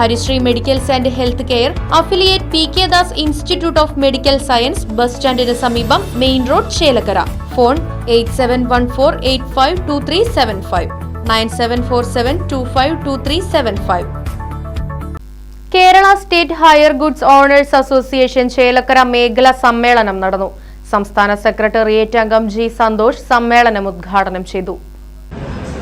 Harisree medicals and health care affiliate P K Das institute of medical science bus സ്റ്റാൻഡിന് സമീപം main road Chelakkara. Phone eight seven one four eight five two three seven five. Nine seven four seven two five two three seven five. Kerala state hire goods owners association Chelakkara മേഖലാ സമ്മേളനം നടന്നു. സംസ്ഥാന secretariat അംഗം G Santhosh സമ്മേളനം ഉദ്ഘാടനം ചെയ്തു.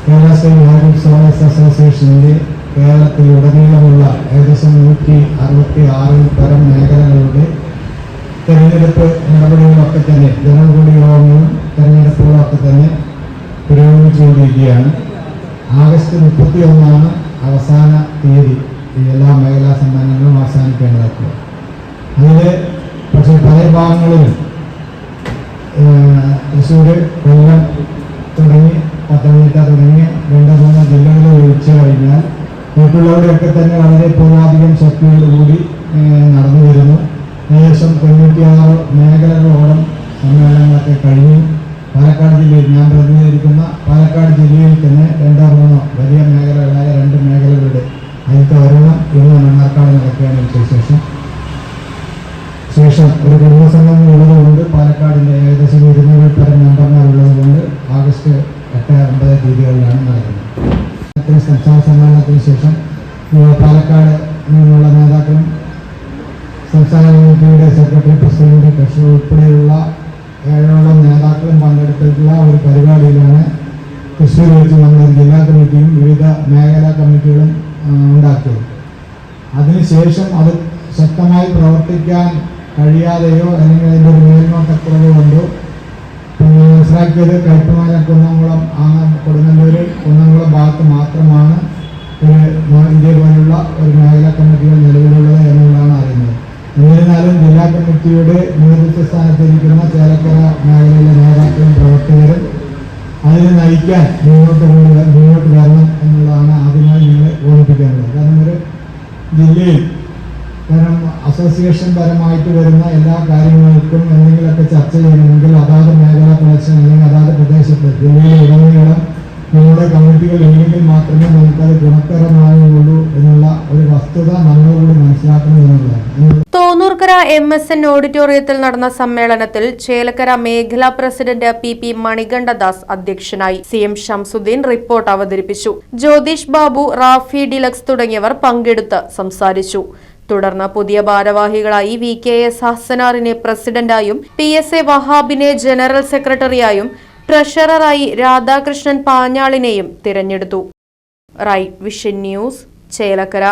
Kerala state hire goods owners അസോസിയേഷനിലെ കേരളത്തിലുടനീളമുള്ള ഏകദേശം നൂറ്റി അറുപത്തി ആറിൽ പരം മേഖലകളുടെ തെരഞ്ഞെടുപ്പ് നടപടികളൊക്കെ തന്നെ ജനകൂടി യോഗങ്ങളും തെരഞ്ഞെടുപ്പുകളൊക്കെ തന്നെ പുരോഗമിച്ചുകൊണ്ടിരിക്കുകയാണ്. ആഗസ്റ്റ് മുപ്പത്തി ഒന്നാണ് അവസാന തീയതി എല്ലാ മേഖലാ സമ്മേളനങ്ങളും അവസാനിക്കേണ്ടതൊക്കെ. അതിൽ പക്ഷേ പല ഭാഗങ്ങളിലും തൃശ്ശൂർ കൊല്ലം തുടങ്ങി പത്തനംതിട്ട തുടങ്ങിയ രണ്ട് മൂന്ന് ജില്ലകളിൽ ഒഴിച്ചു കഴിഞ്ഞാൽ മറ്റുള്ളവരെയൊക്കെ തന്നെ വളരെ പൂർവാധികം ശക്തിയോടുകൂടി നടന്നു വരുന്നു. ഏകദേശം തൊണ്ണൂറ്റിയാറ് മേഖലകളോളം സമ്മേളനങ്ങളൊക്കെ കഴിഞ്ഞു. പാലക്കാട് ജില്ലയിൽ ഞാൻ പ്രതിനിധീകരിക്കുന്ന പാലക്കാട് ജില്ലയിൽ തന്നെ രണ്ടോ മൂന്നോ വലിയ മേഖലകളായ രണ്ട് മേഖലകളുടെ അതിലത്തെ ഒരെണ്ണം ഇന്ന് മണ്ണാർക്കാട് നടക്കുകയാണ് വിശേഷം. ശേഷം ഒരു കുടുംബസംഘം ഉള്ളതുകൊണ്ട് പാലക്കാടിന്റെ ഏകദേശം ഇരുന്നൂറിൽ പരം മെമ്പർമാർ ഉള്ളതുകൊണ്ട് ആഗസ്റ്റ് എട്ട് ഒമ്പത് തീയതികളിലാണ് നടക്കുന്നത്. സംസ്ഥാന ശേഷം പാലക്കാട് നിന്നുള്ള നേതാക്കളും സംസ്ഥാന കമ്മിറ്റിയുടെ സെക്രട്ടറി പ്രസിഡന്റ് ട്രഷറർ ഉൾപ്പെടെയുള്ള ഏഴോളം നേതാക്കളും പങ്കെടുത്തിട്ടുള്ള ഒരു പരിപാടിയിലാണ് തൃശ്ശൂർ വെച്ച് നമ്മൾ ജില്ലാ കമ്മിറ്റിയും വിവിധ മേഖലാ കമ്മിറ്റികളും ഉണ്ടാക്കിയത്. അതിനുശേഷം അത് ശക്തമായി പ്രവർത്തിക്കാൻ കഴിയാതെയോ അല്ലെങ്കിൽ അതിന്റെ ഒരു മേൽനോട്ടക്കുറവ് കൊണ്ടോ മനസ്സിലാക്കിയത് കൈപ്പമാല കുന്നംകുളം ആ കൊടുങ്ങല്ലൂർ കുന്നംകുളം എന്നിരുന്നാലും ജില്ലാ കമ്മിറ്റിയുടെ നേതൃത്വ സ്ഥാനത്തിരിക്കുന്ന ചേലക്കര മേഖലയിലെ നേതാക്കളും പ്രവർത്തകരും അതിനെ നയിക്കാൻ മുന്നോട്ട് കൊണ്ട് മുന്നോട്ട് വരണം എന്നുള്ളതാണ് ആദ്യമായി ഞങ്ങൾ ഓർമ്മിപ്പിക്കാനുള്ളത്. കാരണം ഒരു ജില്ലയിൽ കാരണം അസോസിയേഷൻ പരമായിട്ട് വരുന്ന എല്ലാ കാര്യങ്ങൾക്കും എന്തെങ്കിലുമൊക്കെ ചർച്ച ചെയ്യണമെങ്കിൽ അതാത് മേഖലാ കളക്ഷൻ അല്ലെങ്കിൽ അതാത് പ്രദേശത്ത് ജില്ലയിലെ ഉടനീളം നമ്മുടെ കമ്മിറ്റികൾ ഇല്ലെങ്കിൽ മാത്രമേ നമുക്കത് ഗുണകരമാവുകയുള്ളൂ എം എസ് എൻ ഓഡിറ്റോറിയത്തിൽ നടന്ന സമ്മേളനത്തിൽ ചേലക്കര മേഖലാ പ്രസിഡന്റ് പി പി മണികണ്ഠദാസ് അധ്യക്ഷനായി സി എം ഷംസുദ്ദീൻ റിപ്പോർട്ട് അവതരിപ്പിച്ചു. ജ്യോതിഷ് ബാബു റാഫി ഡിലക്സ് തുടങ്ങിയവർ പങ്കെടുത്ത് സംസാരിച്ചു. തുടർന്ന് പുതിയ ഭാരവാഹികളായി വി കെ എസ് ഹസനാറിനെ പ്രസിഡന്റായും പി എസ് എ വഹാബിനെ ജനറൽ സെക്രട്ടറിയായും ട്രഷററായി രാധാകൃഷ്ണൻ പാഞ്ഞാളിനെയും തിരഞ്ഞെടുത്തു. Right vision news Chelakkara.